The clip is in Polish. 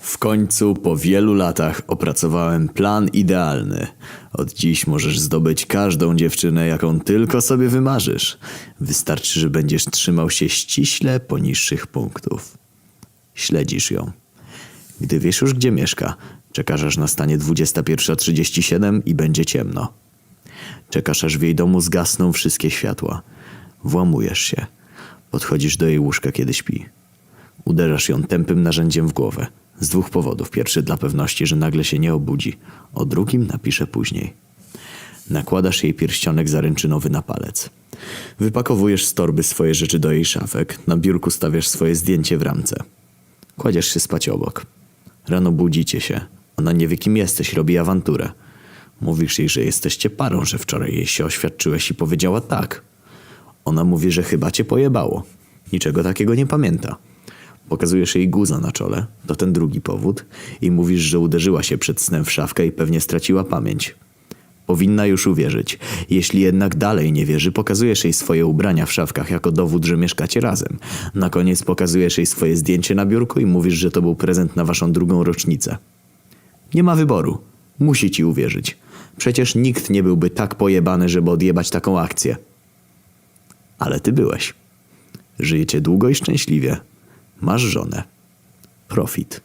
W końcu po wielu latach opracowałem plan idealny. Od dziś możesz zdobyć każdą dziewczynę, jaką tylko sobie wymarzysz. Wystarczy, że będziesz trzymał się ściśle poniższych punktów. Śledzisz ją. Gdy wiesz już, gdzie mieszka, czekasz aż nastanie 21.37 i będzie ciemno. Czekasz aż w jej domu zgasną wszystkie światła. Włamujesz się. Podchodzisz do jej łóżka, kiedy śpi. Uderzasz ją tępym narzędziem w głowę. Z dwóch powodów. Pierwszy dla pewności, że nagle się nie obudzi. O drugim napiszę później. Nakładasz jej pierścionek zaręczynowy na palec. Wypakowujesz z torby swoje rzeczy do jej szafek. Na biurku stawiasz swoje zdjęcie w ramce. Kładziesz się spać obok. Rano budzicie się. Ona nie wie, kim jesteś, robi awanturę. Mówisz jej, że jesteście parą, że wczoraj jej się oświadczyłeś i powiedziała tak. Ona mówi, że chyba cię pojebało. Niczego takiego nie pamięta. Pokazujesz jej guza na czole, to ten drugi powód, i mówisz, że uderzyła się przed snem w szafkę i pewnie straciła pamięć. Powinna już uwierzyć. Jeśli jednak dalej nie wierzy, pokazujesz jej swoje ubrania w szafkach jako dowód, że mieszkacie razem. Na koniec pokazujesz jej swoje zdjęcie na biurku i mówisz, że to był prezent na waszą drugą rocznicę. Nie ma wyboru. Musi ci uwierzyć. Przecież nikt nie byłby tak pojebany, żeby odjebać taką akcję. Ale ty byłeś. Żyjecie długo i szczęśliwie. Masz żonę. Profit.